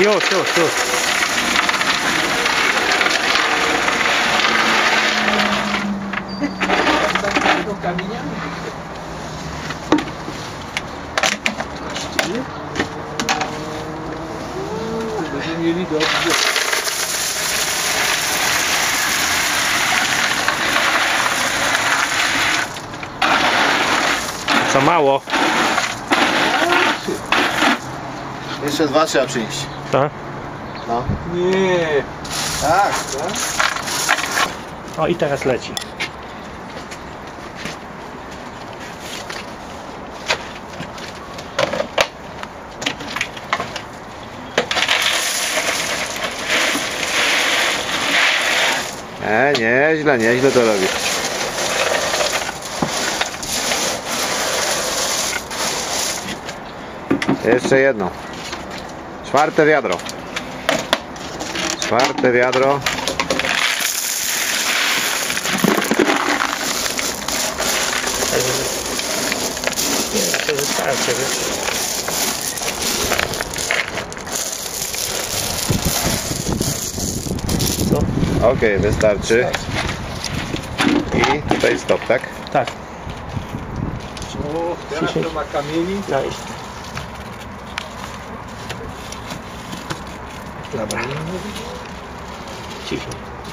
Już, już, już. Będziemy mieli dobrze. Za mało. Jeszcze dwa trzeba przynieść. Tak? No. Nie. Tak. O i teraz leci. E, nieźle, nieźle to robi. Jeszcze jedno. Czwarte wiadro. Czwarte wiadro. Nie, to wystarczy, wiesz. Okej, wystarczy. I tutaj stop, tak? Tak, O, teraz to ma kamieni. no Trabalho. Tchau. Tipo,